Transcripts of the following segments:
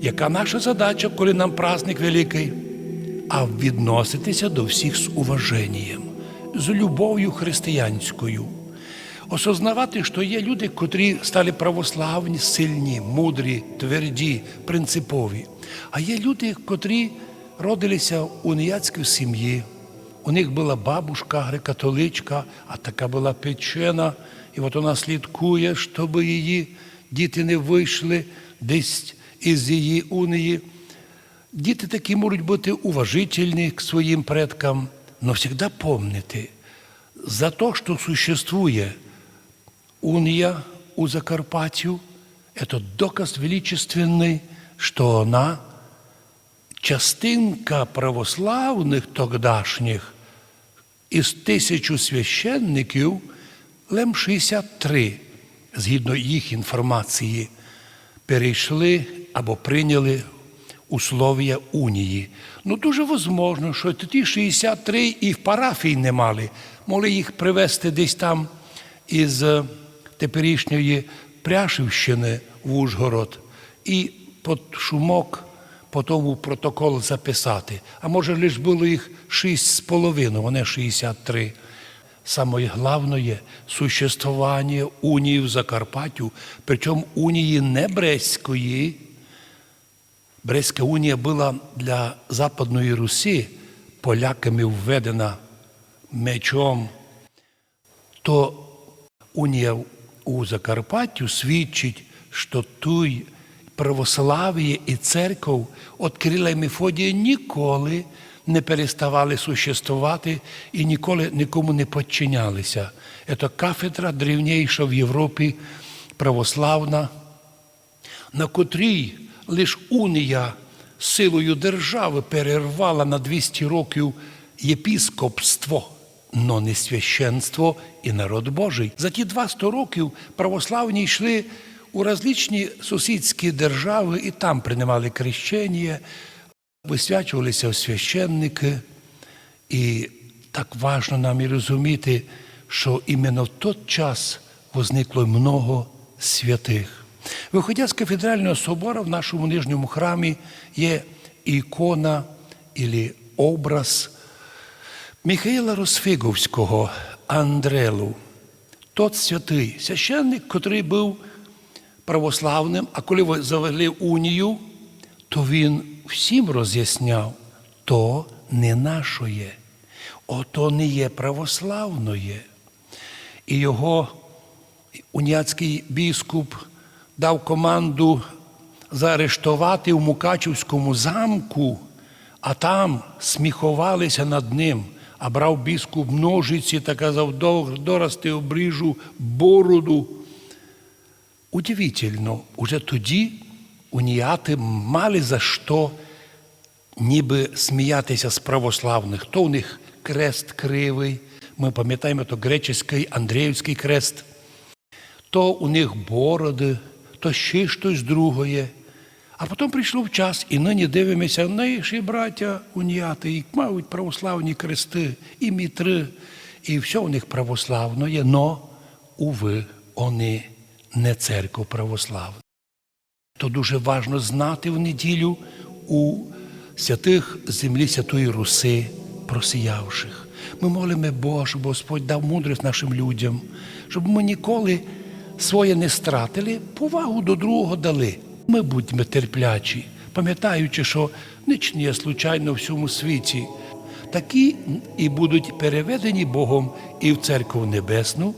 Яка наша задача, коли нам праздник великий? А відноситися до всіх з уваженням, з любов'ю християнською. Осознавати, що є люди, котрі стали православні, сильні, мудрі, тверді, принципові. А є люди, котрі родилися у уніяцькій сім'ї. У них була бабушка греко-католичка, а така була печена, і от вона слідкує, щоб її діти не вийшли десь із її унії. Діти такі можуть бути уважительні к своїм предкам, но завжди помнити, за те, що существує уния у Закарпаттю, это доказ величественный, что она частинка православних тогдашніх із тисячу священників лем 63, згідно їх інформації, перейшли або прийняли условия унії. Ну, дуже возможно, що ті 63 і в парафії не мали. Могли їх привезти десь там із е, теперішньої Пряшівщини в Ужгород і під шумок по тому протокол записати. А може, лише було їх шість з половиною, вони 63. Самое главное – существування унії в Закарпаттю, причому унії не Брестської. Брестська унія була для Западної Русі поляками введена мечом, то унія у Закарпаттю свідчить, що той православ'я і церков від Кирила і Мефодія ніколи не переставали существувати і ніколи нікому не підчинялися. Це кафедра древніша в Європі православна, на котрій лише унія силою держави перервала на 200 років єпіскопство, но не священство і народ Божий. За ті 200 років православні йшли у различні сусідські держави і там приймали крещення, висвячувалися священники. І так важно нам і розуміти, що іменно в той час возникло много святих. Виходя з кафедрального собору в нашому нижньому храмі є ікона і образ Михаїла Росфиговського Андрелу. Тот святий священник, котрий був православним, а коли завели унію, то він всім роз'ясняв, то не нашоє, ото не є православноє. І його уніацький біскуп дав команду заарештувати в Мукачівському замку, а там сміхувалися над ним, а брав біскуп ножиці та казав, дорости обріжу бороду. Удивительно, уже тоді уніяти мали за що ніби сміятися з православних. То у них крест кривий, ми пам'ятаємо, то греческий Андріївський крест, то у них бороди, то ще щось другое. А потім прийшов час, і нині дивимося, наші браття уніяти, і мають православні крести, і мітри, і все у них православне є, но, уви, вони не церква православна. То дуже важно знати в неділю у святих землі Святої Руси, просіявших. Ми молимо Бога, щоб Господь дав мудрість нашим людям, щоб ми ніколи своє не стратили, повагу до другого дали. Ми будьмо терплячі, пам'ятаючи, що ніч не є случайно в всьому світі. Такі і будуть переведені Богом і в церкву небесну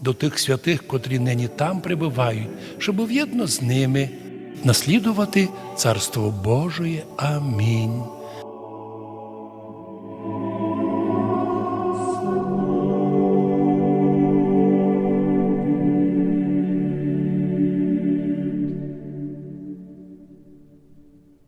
до тих святих, котрі нині там пребувають, щоб в'єдно з ними наслідувати Царство Божоє. Амінь.